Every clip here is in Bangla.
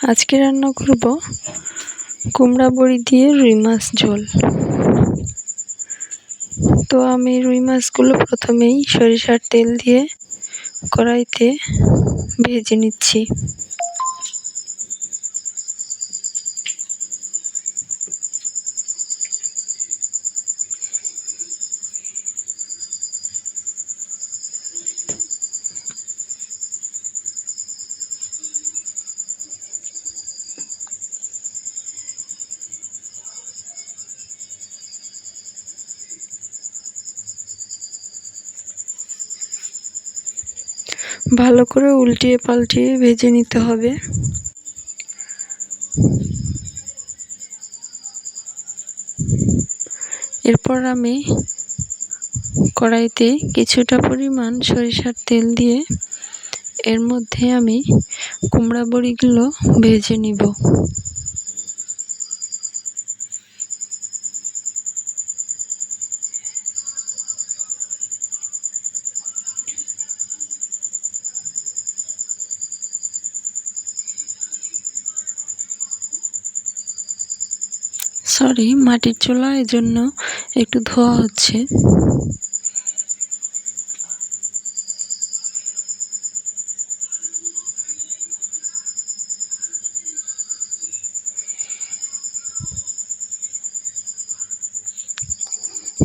আজকে রান্না করব কুমড়া বড়ি দিয়ে রুই মাছ ঝোল। তো আমি রুই মাছগুলো প্রথমেই সরিষার তেল দিয়ে কড়াইতে ভেজে নিচ্ছি। ভালো করে উল্টিয়ে পাল্টিয়ে ভেজে নিতে হবে। এরপর আমি কড়াইতে কিছুটা পরিমাণ সরিষার তেল দিয়ে এর মধ্যে আমি কুমড়া বড়িগুলো ভেজে নিব। সরি মাটির চুলা জন্য একটু ধোয়া হচ্ছে।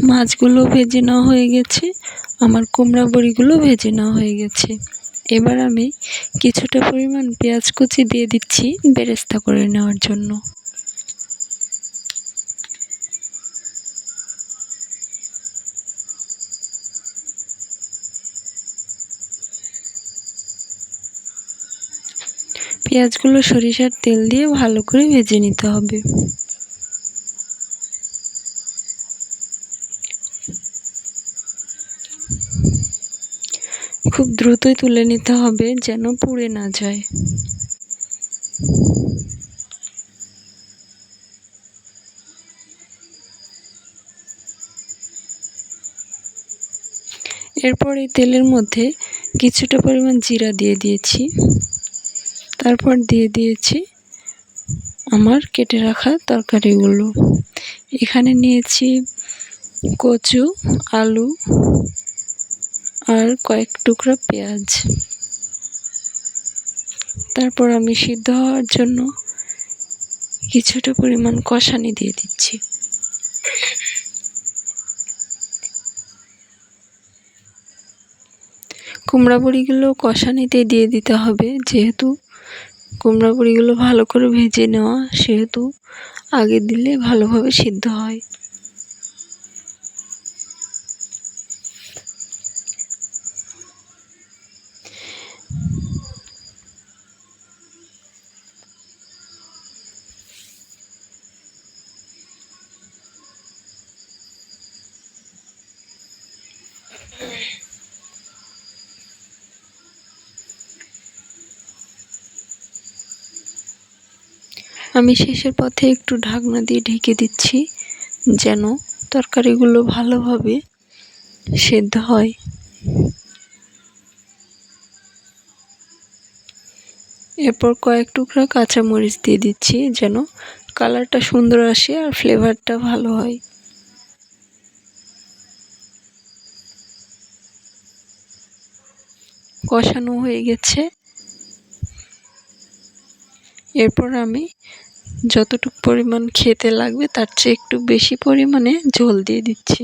মাছগুলো ভেজে নেওয়া হয়ে গেছে, আমার কুমড়া বড়িগুলো ভেজে নেওয়া হয়ে গেছে। এবার আমি কিছুটা পরিমাণ পেঁয়াজ কুচি দিয়ে দিচ্ছি, বেরেস্তা করে নেওয়ার জন্য। পেঁয়াজগুলো সরিষার তেল দিয়ে ভালো করে ভেজে নিতে হবে। খুব দ্রুতই তুলে নিতে হবে যেন পুড়ে না যায়। এরপর এই তেলের মধ্যে কিছুটা পরিমাণ জিরা দিয়ে দিয়েছি। তারপর দিয়ে দিয়েছি আমার কেটে রাখা তরকারিগুলো। এখানে নিয়েছি কচু, আলু আর কয়েক টুকরা পেঁয়াজ। তারপর আমি সিদ্ধ হওয়ার জন্য কিছুটা পরিমাণ কষানি দিয়ে দিচ্ছি। কুমড়া বড়িগুলো কষানিতে দিয়ে দিতে হবে, যেহেতু কুমড়া বড়িগুলো ভালো করে ভেজে নেওয়া সেহেতু আগে দিলে ভালোভাবে সিদ্ধ হয়। আমি শেষের পথে একটু ঢাকনা দিয়ে ঢেকে দিচ্ছি, যেন তরকারিগুলো ভালোভাবে সেদ্ধ হয়। এরপর কয়েক টুকরা কাঁচামরিচ দিয়ে দিচ্ছি, যেন কালারটা সুন্দর আসে আর ফ্লেভারটা ভালো হয়। কষানো হয়ে গেছে। এরপর আমি যতটুকু পরিমাণ খেতে লাগবে, তার চেয়ে একটু বেশি পরিমাণে ঝোল দিয়ে দিচ্ছি।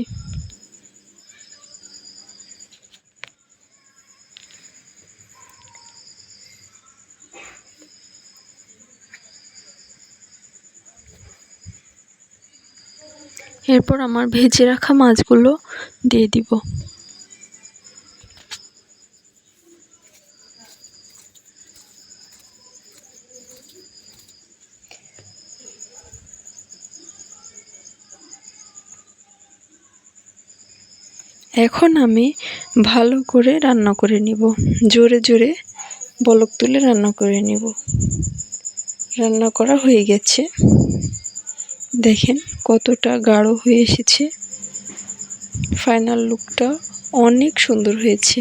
এরপর আমার ভেজে রাখা মাছগুলো দিয়ে দিব। এখন আমি ভালো করে রান্না করে নিব। জোরে জোরে বলক তুলে রান্না করে নিব। রান্না করা হয়ে গেছে। দেখেন কতটা গাঢ় হয়ে এসেছে। ফাইনাল লুকটা অনেক সুন্দর হয়েছে।